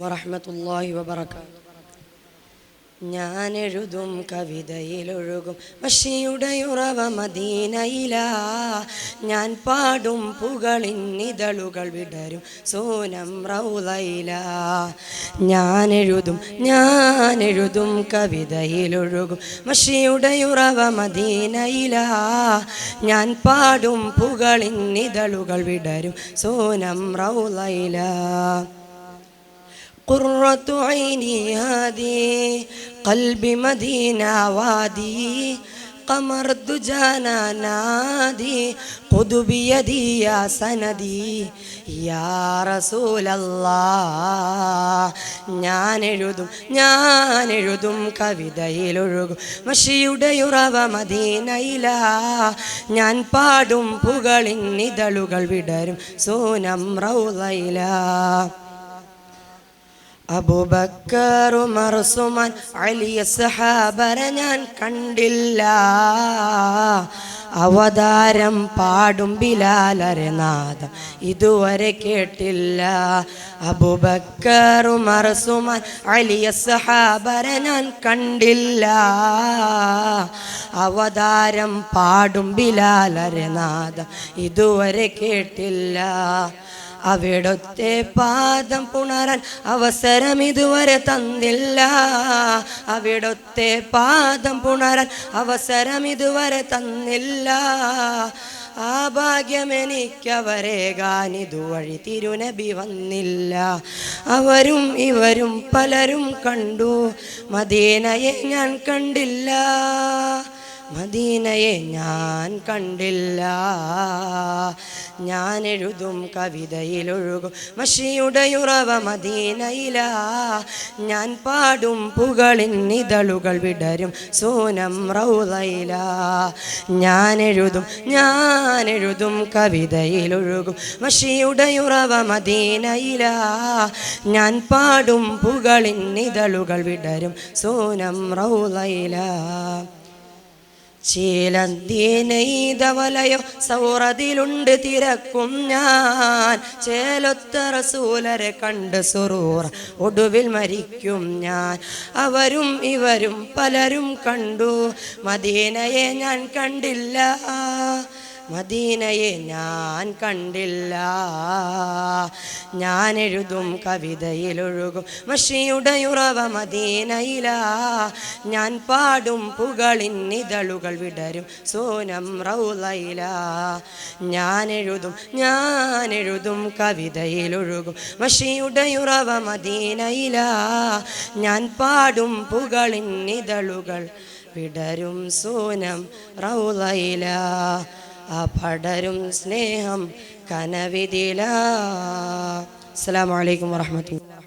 വറഹ്മത്തുള്ളാഹി വബറകാതുഹു. ഞാൻ എഴുതും കവിതയിലൊഴുകും മഷിയുടെ ഉറവ മദീനയില. ഞാൻ പാടും പുകളിന്നിതളുകൾ വിടരും സോനം റൗലയില. ഞാൻ എഴുതും ഞാൻ എഴുതും കവിതയിലൊഴുകും മഷിയുടെ ഉറവ മദീനയില. ഞാൻ പാടും പുകളിന്നിതളുകൾ വിടരും സോനം റൗലയില. قرة عيني هادي قلبي مدينة وادي قمر الدجانا نادي خذ بيدي يا سندي يا رسول الله ഞാൻ എഴുതും ഞാൻ എഴുതും കവിതയിലൊഴുകും മഷിയുടെ ഉറവ മദീനയില ഞാൻ പാടും പുകളിന്നിതളുകൾ വിടരും സോനം റൗലയില അബുബക്കർ ഉമർ അലിയ സഹാബര ഞാൻ കണ്ടില്ല. അവതാരം പാടും ബിലാലരനാഥ ഇതുവരെ കേട്ടില്ല. അബുബക്കർ ഉമർ സുമാൻ അലിയ സഹാബര ഞാൻ കണ്ടില്ല. അവതാരം പാടും ബിലാലരനാഥ ഇതുവരെ കേട്ടില്ല. അവിടുത്തെ പാദം പുണരാൻ അവസരം ഇതുവരെ തന്നില്ല. അവിടത്തെ പാദം പുണരാൻ അവസരം ഇതുവരെ തന്നില്ല. ആ ഭാഗ്യം എനിക്കവരെ ഗാനിതുവഴി തിരുനബി വന്നില്ല. അവരും ഇവരും പലരും കണ്ടു. മദീനയെ ഞാൻ കണ്ടില്ല. മദീനയെ ഞാൻ കണ്ടില്ല. ഞാൻ എഴുതും കവിതയിലൊഴുകും മഷിയുടെ ഉറവ മദീനയില. ഞാൻ പാടും പുകളിൻ നിതളുകൾ വിടരും സോനം റൗലയില ഞാൻ എഴുതും ഞാൻ എഴുതും കവിതയിലൊഴുകും മഷിയുടെ ഉറവ മദീനയില. ഞാൻ പാടും പുകളിൻ നിതളുകൾ വിടരും സോനം റൗലയില ചീലന്തീനെയ്തവലയോ സൗറതിലുണ്ട് തിരക്കും ഞാൻ. ചേലൊത്ത റസൂലരെ കണ്ട് സുറൂർ ഒടുവിൽ മരിക്കും ഞാൻ. അവരും ഇവരും പലരും കണ്ടു. മദീനയെ ഞാൻ കണ്ടില്ല. മദീനയെ ഞാൻ കണ്ടില്ല. ഞാൻ എഴുതും കവിതയിലൊഴുകും മഷിയുടെ ഉറവ മദീനയില. ഞാൻ പാടും പുകളിൻ നിതളുകൾ വിടരും സോനം റൗലയില. ഞാൻ എഴുതും ഞാൻ എഴുതും കവിതയിലൊഴുകും മഷിയുടെ ഉറവ മദീനയില. ഞാൻ പാടും പുകളിൻ നിതളുകൾ വിടരും സോനം റൗലയില. പടരും സ്നേഹം കനവിതില. അസ്സലാമു അലൈക്കും വറഹ്മത്തുള്ളാഹി